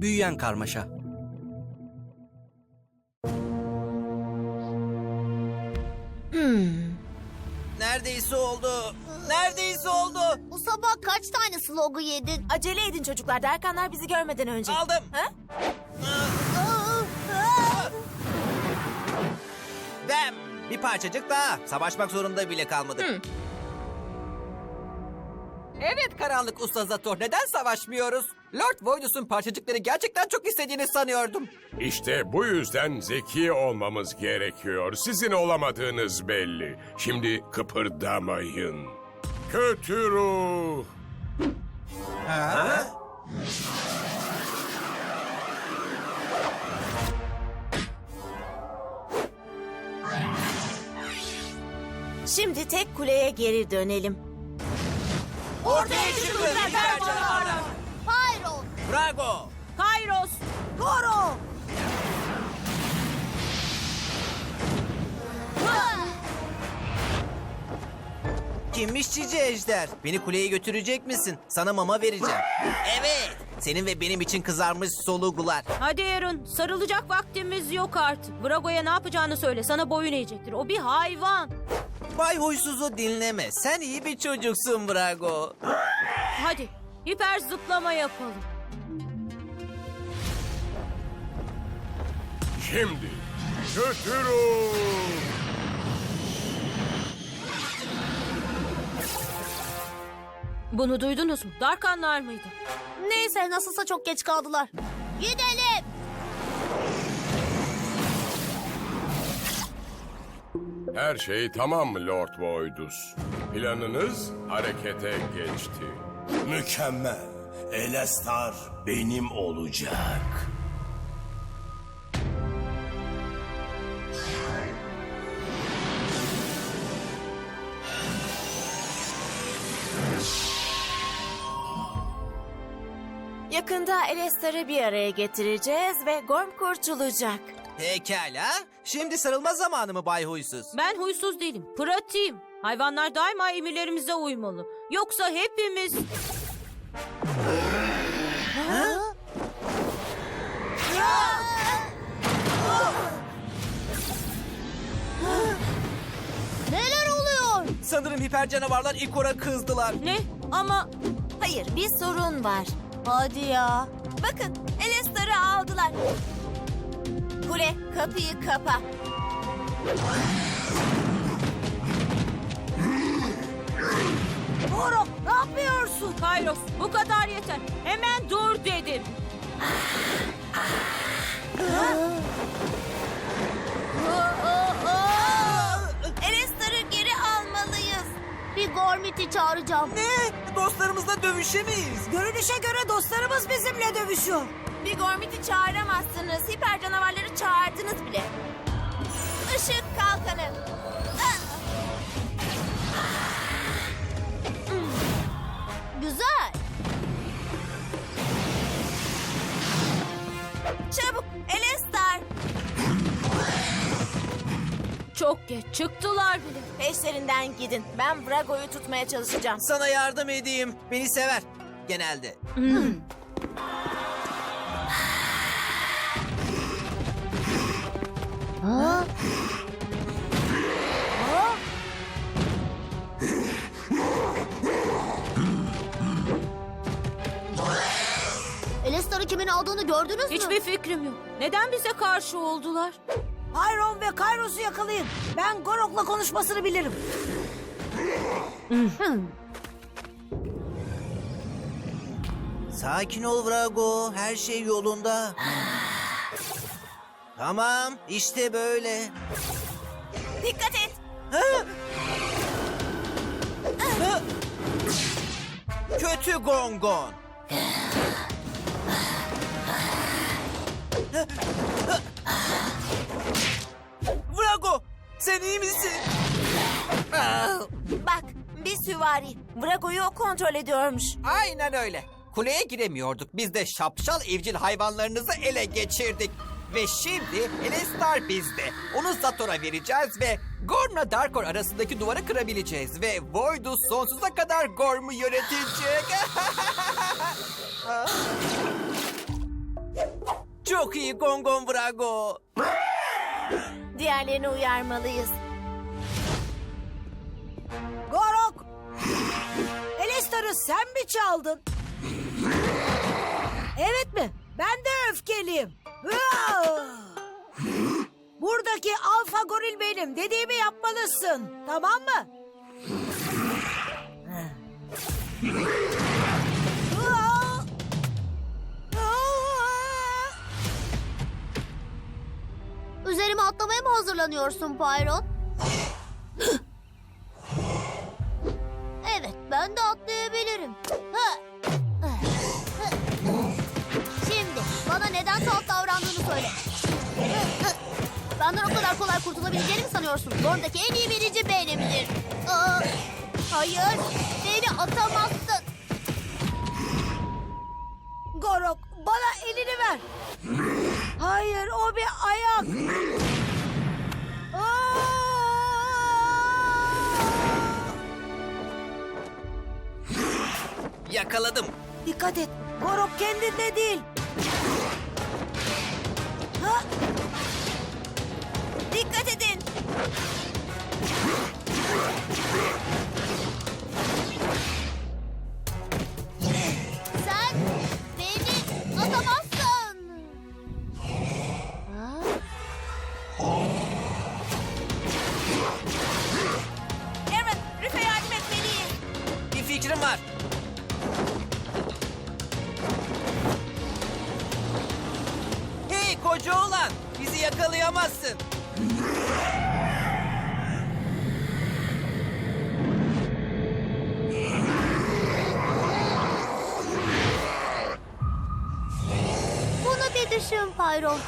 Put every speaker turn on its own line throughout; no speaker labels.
Büyüyen karmaşa.
Neredeyse oldu. Neredeyse oldu.
Bu sabah kaç tane slogu yedin?
Acele edin çocuklar. Derkanlar bizi görmeden önce.
Aldım.
Ha?
Dem. Bir parçacık daha. Savaşmak zorunda bile kalmadık. Evet karanlık usta Zator. Neden savaşmıyoruz? Lord Voidus'un parçacıkları gerçekten çok istediğini sanıyordum.
İşte bu yüzden zeki olmamız gerekiyor. Sizin olamadığınız belli. Şimdi kıpırdamayın. Kötü ruh.
Şimdi tek kuleye geri dönelim.
Ortaya çıkın Kimmiş cici ejder? Beni kuleye götürecek misin? Sana mama vereceğim. Evet. Senin ve benim için kızarmış solugular.
Hadi Aaron, sarılacak vaktimiz yok artık. Vrago'ya ne yapacağını söyle, sana boyun eğecektir. O bir hayvan.
Bay Huysuz'u dinleme. Sen iyi bir çocuksun Drago.
Hadi, hiper zıplama yapalım.
Şimdi kötü
Bunu duydunuz mu? Darkanlar mıydı?
Neyse nasılsa çok geç kaldılar. Gidelim!
Her şey tamam Lord Voidus? Planınız harekete geçti.
Mükemmel. Elestar benim olacak.
Yakında Elestar'ı bir araya getireceğiz ve Gorm kurtulacak.
Pekala. Şimdi sarılma zamanı mı Bay Huysuz?
Ben huysuz değilim, pratiğim. Hayvanlar daima emirlerimize uymalı. Yoksa hepimiz...
Neler oluyor?
Sanırım hiper canavarlar Ikor'a kızdılar.
Ne? Ama
Hayır, bir sorun var.
Hadi ya.
Bakın, Elestar'ı aldılar. Kule, kapıyı kapa.
Goro, ne yapıyorsun? Kairos, bu kadar yeter. Hemen dur dedim.
Elestar'ı
Gormit'i çağıracağım.
Ne? Dostlarımızla dövüşemeyiz.
Görünüşe göre dostlarımız bizimle dövüşüyor. Bir Gormit'i çağıramazsınız. Hiper canavarları çağırdınız bile. Işık kalkanı.
Güzel.
Çabuk Elestar.
Çok geç, çıktılar bile.
Peşlerinden gidin. Ben Vrago'yu tutmaya çalışacağım.
Sana yardım edeyim. Beni sever. Genelde.
Ha? Ha? Elistar'ı kimin aldığını gördünüz mü?
Hiçbir fikrim yok. Neden bize karşı oldular?
Pyron ve Kairos'u yakalayın. Ben Gorok'la konuşmasını bilirim.
Sakin ol Vrago. Her şey yolunda. tamam. işte böyle.
Dikkat et.
Kötü Gongon.
Bir süvari. Vrago'yu o kontrol ediyormuş.
Aynen öyle. Kuleye giremiyorduk. Biz de şapşal evcil hayvanlarınızı ele geçirdik. Ve şimdi Elestar bizde. Onu Zator'a vereceğiz ve Gorm'la Darkor arasındaki duvarı kırabileceğiz. Ve Voidus sonsuza kadar Gorm'u yönetecek. Çok iyi Gongon Brago.
Diğerlerini uyarmalıyız.
Gorok! Elistar'ı sen mi çaldın? Evet mi? Ben de öfkeliyim. Buradaki alfa goril benim. Dediğimi yapmalısın. Tamam mı?
Üzerime atlamaya mı hazırlanıyorsun Pyron? Kolay kurtulabileceğini mi sanıyorsun? Oradaki en iyi birici benimdir. Aa, hayır, beni atamazsın.
Gorok bana elini ver. Hayır o bir ayak.
Yakaladım.
Dikkat et. Gorok kendinde değil. Ha?
Koca oğlan. Bizi yakalayamazsın.
Bunu bir düşün Pyron.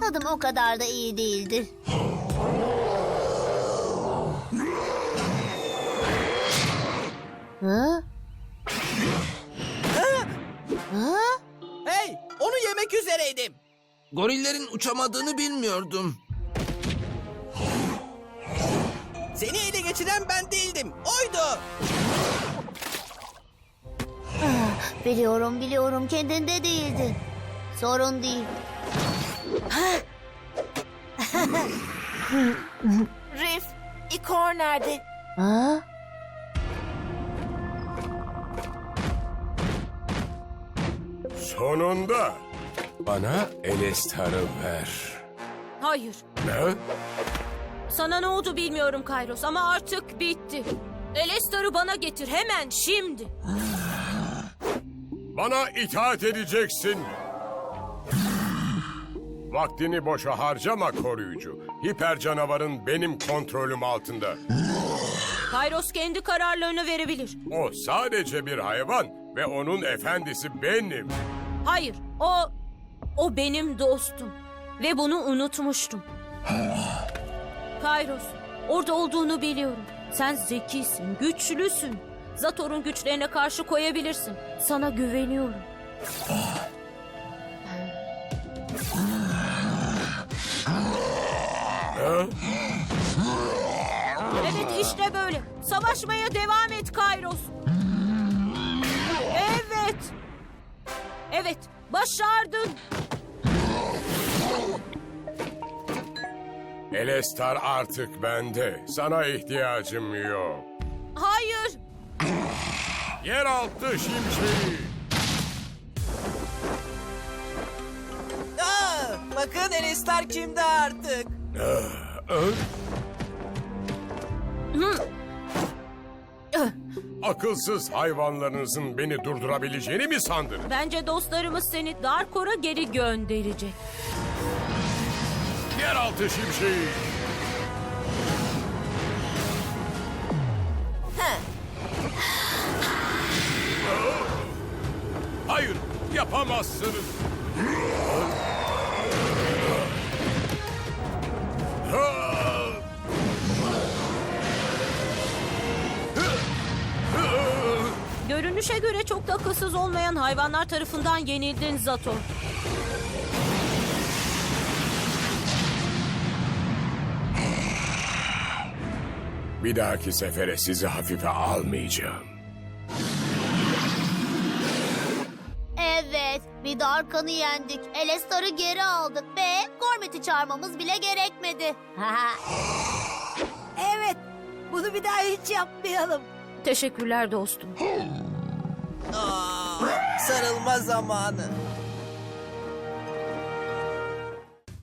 Tadım o kadar da iyi değildir. Hı? Hı?
Hey onu yemek üzereydim.
Gorillerin uçamadığını bilmiyordum.
Seni ele geçiren ben değildim. Oydu.
Biliyorum biliyorum kendinde değildi. Sorun değil.
Riff, Ikor nerede?
Ha?
Sonunda bana Elestar'ı ver.
Hayır.
Ne?
Sana ne oldu bilmiyorum Kairos ama artık bitti. Elestar'ı bana getir hemen şimdi.
Bana itaat edeceksin. Vaktini boşa harcama koruyucu. Hiper canavarın benim kontrolüm altında.
Kairos kendi kararlarını verebilir.
O sadece bir hayvan ve onun efendisi benim.
Hayır, o o benim dostum ve bunu unutmuştum. Kairos, orada olduğunu biliyorum. Sen zekisin, güçlüsün. Zator'un güçlerine karşı koyabilirsin. Sana güveniyorum. Evet işte böyle. Savaşmaya devam et Kairos. Evet. Evet, başardın.
Elestar artık bende. Sana ihtiyacım yok.
Hayır.
Yeraltı şimşeği.
Aa, bakın Elistar kimde artık.
Akılsız hayvanlarınızın beni durdurabileceğini mi sandınız?
Bence dostlarımız seni Darkor'a geri gönderecek.
Yeraltı şimşeği. Hayır, yapamazsınız.
Görünüşe göre çok da akılsız olmayan hayvanlar tarafından yenildin Zator.
Bir dahaki sefere sizi hafife almayacağım.
Evet, Bir de arkanı yendik. Elestar'ı geri aldık ve Gormit'i çağırmamız bile gerekmedi.
Evet. Bunu bir daha hiç yapmayalım.
Teşekkürler dostum.
Sarılma zamanı.